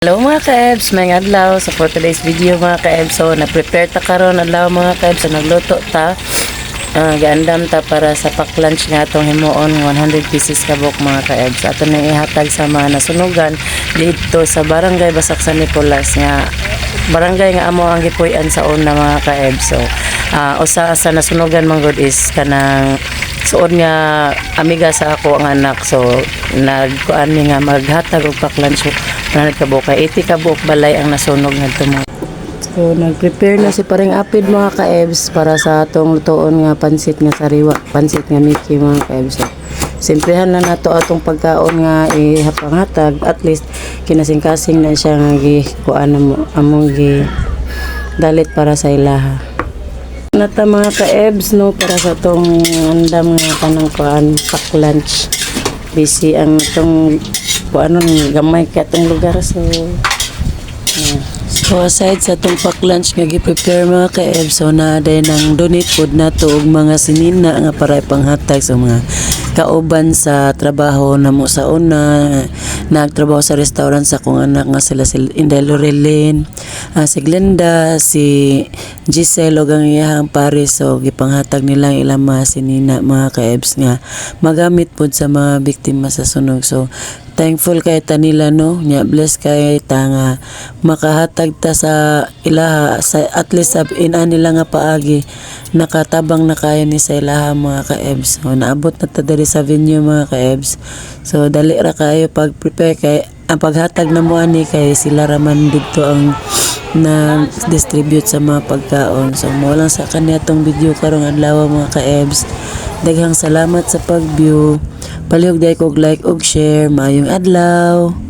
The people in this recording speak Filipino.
Hello mga ka-ebs, may adlaw sa for today's video mga ka-ebs. So, na-prepare ta karon adlaw mga ka-ebs. So, nagluto ta. Uh, gaandam ta para sa pack-lunch nga itong himuon 100 pieces kabok mga ka-ebs. Ato na ihatag sa mga nasunugan dito sa barangay Basak San Nicolas nga barangay nga amo ang gipuy-an sa una mga ka-ebs. So, uh, usa sa nasunugan man good is kanang suod nga amiga sa ako ang anak so nagkuan mi nga maghatag og pack-lunch na nagkabuok kay 80 kabuok balay ang nasunog ngadto mo So nag-prepare na si paring apid mga ka-ebs para sa atong lutoon nga pansit nga sariwa, pansit nga Mickey mga ka-ebs. So, simplihan na nato atong pagkaon nga ihapanghatag at least kinasing-kasing na siya nga gi kuan mo among gi dalit para sa ilaha. Nata mga ka-ebs no para sa tong andam nga kanang kuan pack lunch. Busy ang tong kuan nun, gamay ka tong lugar so yeah. So aside sa tong pack lunch nga gi-prepare mga ka-ebs so na day nang donate food nato og mga sinina nga para ipanghatag sa mga kauban sa trabaho na mo sa una nagtrabaho sa restaurant sa kong anak nga sila si Inday Lorelyn ah, si Glenda si Giselle ug ang iyahang pares so gipanghatag nila ang ilang mga sinina mga ka-ebs nga magamit pod sa mga biktima sa sunog. So thankful kay ta no? Nya bless kay ta nga makahatag ta sa ilaha sa at least sa ina nila nga paagi nakatabang na kaya ni sa ilaha mga ka-ebs. So naabot na ta diri sa venue mga ka-ebs. So dali ra kayo pag prepare kay ang paghatag na mo ani kay sila raman dito ang na distribute sa mga pagkaon. So mo lang sa kanya tong video karong adlaw mga ka-ebs. Daghang salamat sa pag-view. Palihog day kog like og share. Maayong adlaw